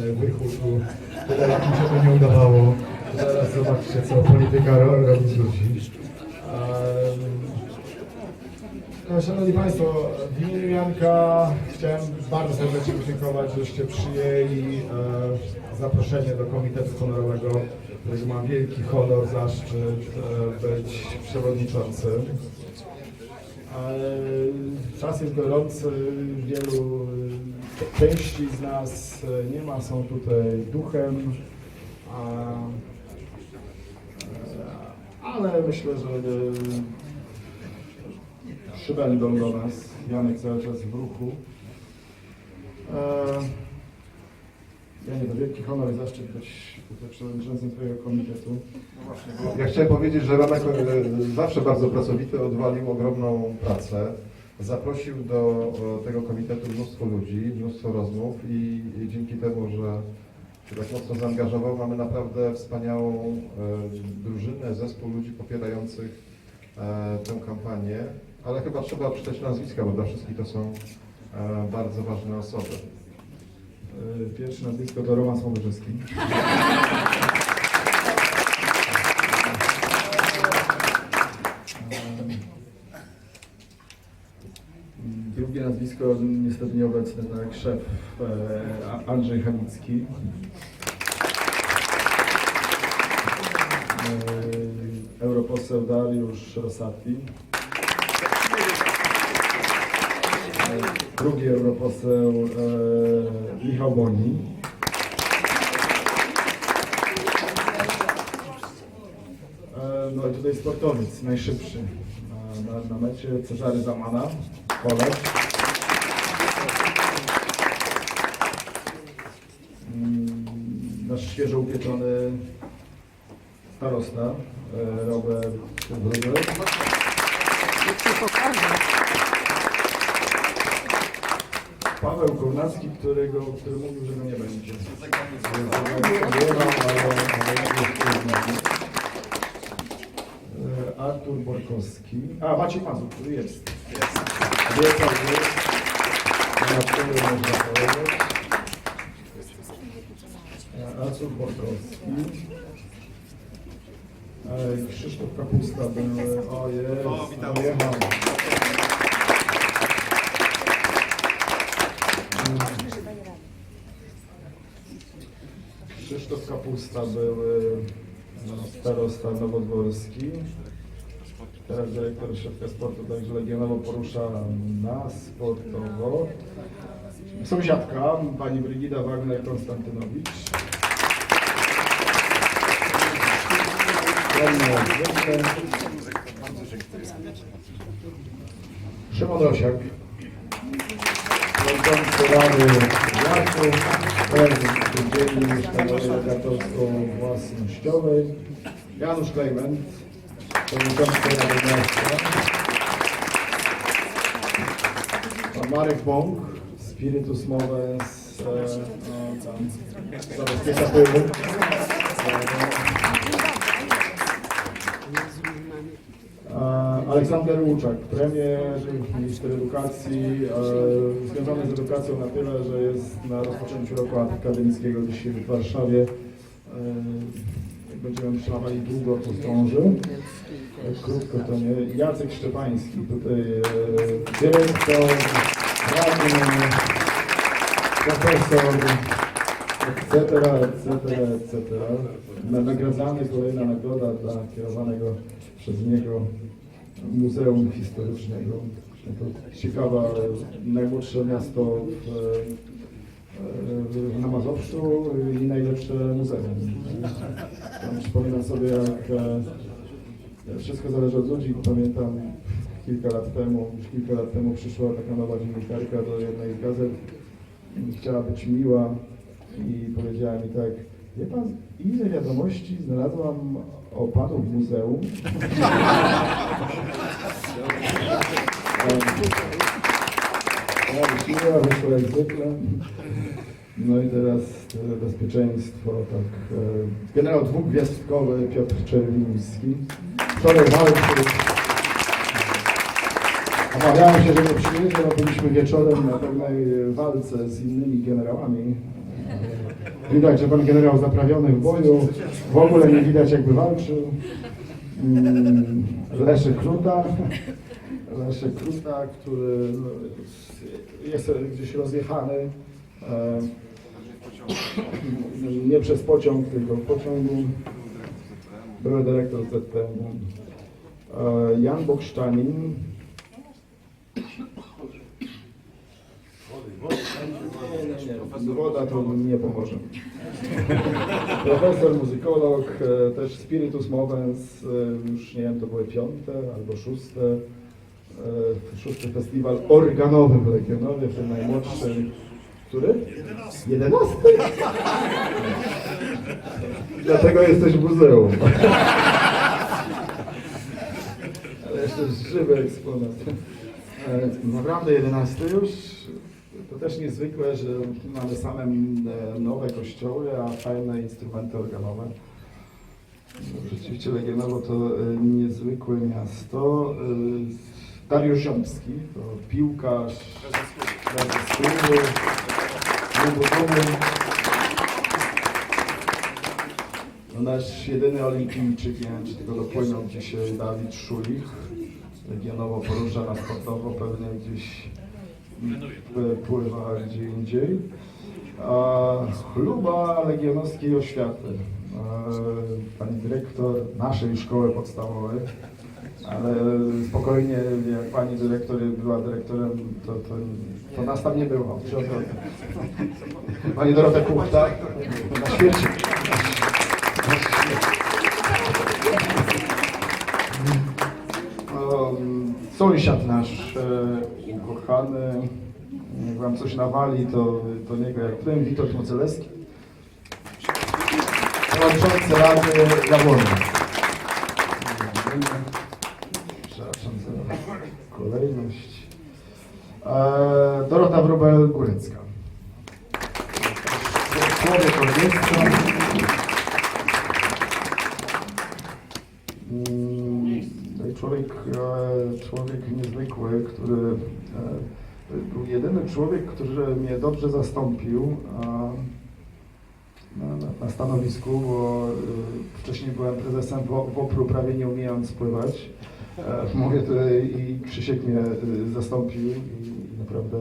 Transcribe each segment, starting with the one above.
tu. Tutaj to nie udawało. Zaraz zobaczcie, co polityka ro- robi z ludzi. No, Szanowni Państwo, w imieniu Janka chciałem bardzo serdecznie podziękować, żeście przyjęli e, zaproszenie do Komitetu Honorowego, którego mam wielki honor, zaszczyt e, być przewodniczącym. Ale czas jest gorący, wielu e, części z nas e, nie ma, są tutaj duchem. A, e, ale myślę, że e, przybędą do nas. Janek cały czas w ruchu. E, ja nie to wielki honor i zaszczyt być tutaj przewodniczącym Twojego komitetu. Ja chciałem powiedzieć, że Ranek zawsze bardzo pracowity, odwalił ogromną pracę. Zaprosił do o, tego komitetu mnóstwo ludzi, mnóstwo rozmów i, i dzięki temu, że się tak mocno zaangażował, mamy naprawdę wspaniałą e, drużynę, zespół ludzi popierających e, tę kampanię. Ale chyba trzeba czytać nazwiska, bo dla wszystkich to są e, bardzo ważne osoby. E, Pierwsze nazwisko to Roman Smogorzewski. Nazwisko niestety nieobecne, tak szef e, Andrzej Chemicki. E, Europoseł Dariusz Rosati. E, Drugi europoseł Michał Boni. No i tutaj sportowiec, najszybszy na, na, mecie, Cezary Zamana, Polak. Upieczony starosta, e, Robert Wróbel. Paweł Kownacki, którego, który mówił, że go nie będzie. Jest. E, Artur Borkowski. A, Maciej Mazur, który jest. Jest. jest. Na czele można powiedzieć. E, Artur Borkowski. E, Krzysztof Kapusta był. O, jest. O, witam. Krzysztof Kapusta był e, starosta nowodworski. Teraz dyrektor Ośrodka Sportu, także legionowo porusza nas sportowo. Sąsiadka, pani Brygida Wagner-Konstantynowicz. Szymon Rosiak. Przewodniczący Rady Jarków, prezes Spółdzielni Mieszkaniowo-Lekarsko-Własnościowej, Janusz Klejment, przewodniczący Rady Miasta, pan Marek Bąk, Spiritus Moves, e, no, zabezpiecza pyły. E, Aleksander Łuczak, premier, minister edukacji, e, związany z edukacją na tyle, że jest na rozpoczęciu roku akademickiego dzisiaj w Warszawie. E, będziemy myśleli długo, to zdąży. Jak krótko to nie. Jacek Szczepański, tutaj e, dyrektor, radny, profesor, etc., etc., etc. Na- Nagradzany, kolejna nagroda dla kierowanego przez niego Muzeum Historycznego. To ciekawa, najmłodsze miasto w, e, na Mazowszu i najlepsze muzeum. Tam przypominam sobie, jak e, wszystko zależy od ludzi. Pamiętam kilka lat temu, już kilka lat temu przyszła taka nowa dziennikarka do jednej gazet chciała być miła i powiedziała mi tak, wie pan, ile wiadomości znalazłam o panu w muzeum? Wyśmiała, wyszła jak zwykle. No i teraz e, bezpieczeństwo, tak. e, Generał dwugwiazdkowy Piotr Czerwiński. Wczoraj walczył. Obawiałem się, że nie przyjedzie, bo byliśmy wieczorem na pewnej walce z innymi generałami. Widać, że pan generał zaprawiony w boju. W ogóle nie widać jakby walczył. Mm, Leszek Kruta. Leszek Kruta, który no, jest gdzieś rozjechany. E, nie przez pociąg, tylko w pociągu. Były dyrektor ZPM. E, Jan Bokszczanin. Woda to nie pomoże. Profesor, muzykolog, e, też Spiritus Movens, e, już nie wiem, to były piąte albo szóste, e, szósty festiwal organowy w Legionowie, w tym najmłodszym. Który? Jedenasty. Dlatego jesteś w muzeum. Ale jeszcze żywy eksponat. Naprawdę jedenasty już. To też niezwykłe, że mamy same e, nowe kościoły, a fajne instrumenty organowe. No, Rzeczywiście Legionowo to e, niezwykłe miasto. E, Dariusz Ziomski, to piłkarz, prezes klubu. No, nasz jedyny olimpijczyk, nie wiem czy tego dopłynął dzisiaj Dawid Szulich. Legionowo porusza na sportowo, pewnie gdzieś pływa gdzie indziej. A chluba legionowskiej oświaty. E, Pani dyrektor naszej szkoły podstawowej, ale spokojnie, jak pani dyrektor była dyrektorem, to, to, to nas tam nie było. Pani Dorota Kuchta na świecie. Sąsiad nasz e, ukochany, jak wam coś nawali, to, to niego jak prym, Witold Mocelewski. Przewodniczący Rady Jaworny. Przepraszam za kolejność. E, Dorota Wróbel-Górecka. Człowiek Orkiestra. Mm, no i Człowiek, e, człowiek niezwykły, który e, był jedyny człowiek, który mnie dobrze zastąpił na, stanowisku, bo e, wcześniej byłem prezesem WOPR-u, prawie nie umiejąc pływać. Mówię tutaj i Krzysiek mnie zastąpił i, naprawdę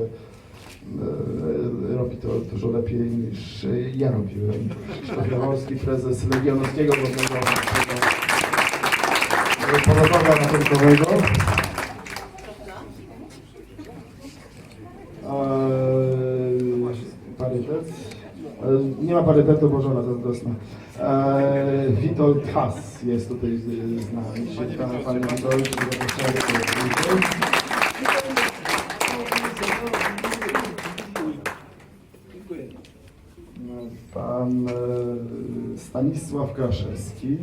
robi to dużo lepiej niż ja robiłem. Krzysztof Jaworski, prezes Legionowskiego Wodnego porodowa ratunkowego. Eee, parytet. Eee, Nie ma parytetu, bo żona zazdrosna. Eee, Witold Haas jest tutaj z, z nami. Świetna Pani Witold, Witold. Pan e, Stanisław Kraszewski.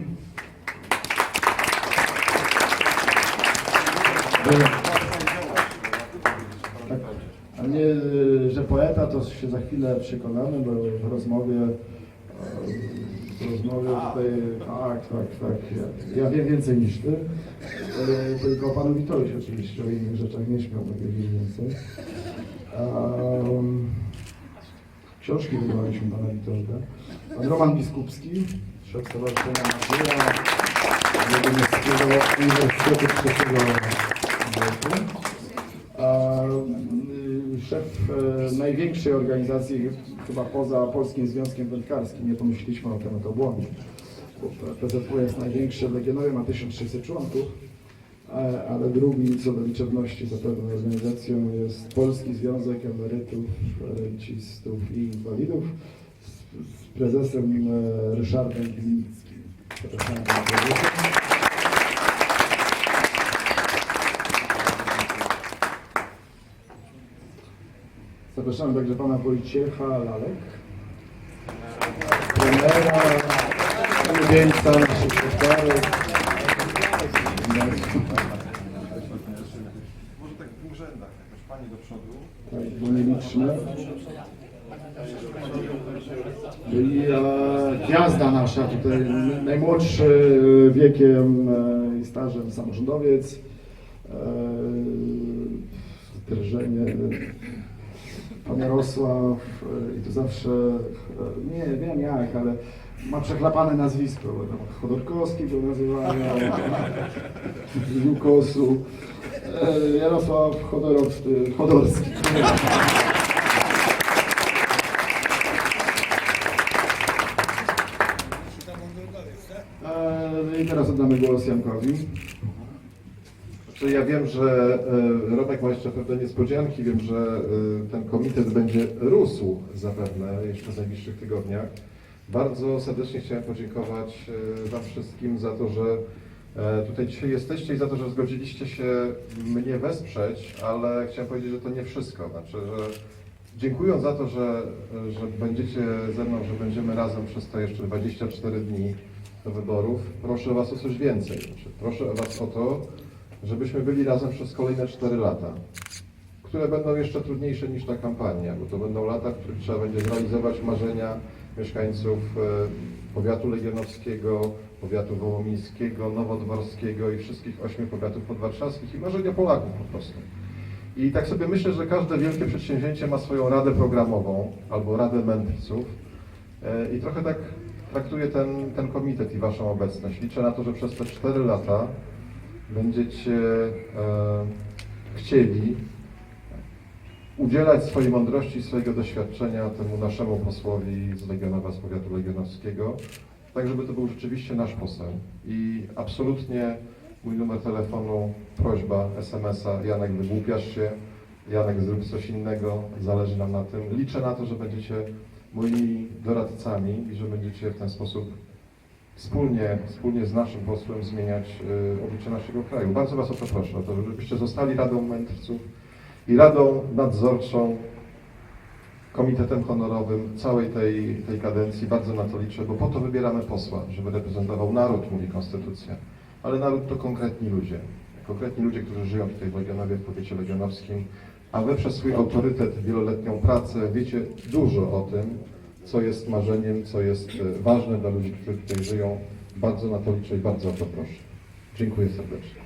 A nie, że poeta, to się za chwilę przekonamy, bo w rozmowie, e, w rozmowie tutaj, tak, tak, tak, ja, ja wiem więcej niż ty, e, tylko o panu Witoldzie oczywiście, o innych rzeczach nie śmiał, mogę wiedzieć więcej. Um, książki wydawaliśmy pana Witolda. Pan Roman Biskupski, szef Stowarzyszenia Nadzieja, Uniwersytetu Trzeciego Y, szef e, największej organizacji chyba poza Polskim Związkiem Wędkarskim, nie pomyśleliśmy o błąd. Bo PZW jest największy w Legionowie, ma 1600 członków, ale drugim co do liczebności zapewne organizacją jest Polski Związek Emerytów, Rencistów i Inwalidów z, prezesem e, Ryszardem Glińskim. Zapraszam pana prezesa. Zapraszamy także pana Wojciecha Lalek, trenera, ulubieńca naszych sektorów. Może tak w dwóch rzędach, jakaś pani do przodu. Tak, bo nieliczne. I e, gwiazda nasza tutaj, najmłodszy wiekiem e, i stażem samorządowiec. E, drżenie Jarosław e, i to zawsze, e, nie wiem jak, ale ma przechlapane nazwisko, bo tam Chodorkowski go nazywają, z Lukosu, E, Jarosław Chodorowski, Chodorski. E, I teraz oddamy głos Jankowi. Znaczy ja wiem, że e, Romek ma jeszcze pewne niespodzianki, wiem, że e, ten komitet będzie rósł zapewne jeszcze w najbliższych tygodniach. Bardzo serdecznie chciałem podziękować e, Wam wszystkim za to, że tutaj dzisiaj jesteście i za to, że zgodziliście się mnie wesprzeć, ale chciałem powiedzieć, że to nie wszystko. Znaczy, że dziękując za to, że, że będziecie ze mną, że będziemy razem przez te jeszcze 24 dni do wyborów, proszę Was o coś więcej. Znaczy, proszę Was o to, żebyśmy byli razem przez kolejne 4 lata, które będą jeszcze trudniejsze niż ta kampania, bo to będą lata, w których trzeba będzie zrealizować marzenia mieszkańców e, powiatu legionowskiego, powiatu wołomińskiego, nowodworskiego i wszystkich ośmiu powiatów podwarszawskich i marzenia Polaków po prostu. I tak sobie myślę, że każde wielkie przedsięwzięcie ma swoją radę programową albo radę mędrców E, i trochę tak traktuję ten, ten komitet i Waszą obecność. Liczę na to, że przez te 4 lata będziecie e, chcieli udzielać swojej mądrości, swojego doświadczenia temu naszemu posłowi z Legionowa, z powiatu legionowskiego, tak żeby to był rzeczywiście nasz poseł. I absolutnie mój numer telefonu, prośba, SMS-a, Janek wygłupiasz się, Janek zrób coś innego, zależy nam na tym. Liczę na to, że będziecie moimi doradcami i że będziecie w ten sposób wspólnie, wspólnie z naszym posłem zmieniać y, oblicze naszego kraju. Bardzo Was o to proszę, o to, żebyście zostali Radą Mędrców i Radą Nadzorczą, Komitetem Honorowym całej tej, tej kadencji. Bardzo na to liczę, bo po to wybieramy posła, żeby reprezentował naród, mówi Konstytucja. Ale naród to konkretni ludzie. Konkretni ludzie, którzy żyją tutaj w Legionowie, w powiecie legionowskim, a Wy przez swój autorytet, wieloletnią pracę wiecie dużo o tym, co jest marzeniem, co jest e, ważne dla ludzi, którzy tutaj żyją. Bardzo na to liczę i bardzo o to proszę. Dziękuję serdecznie.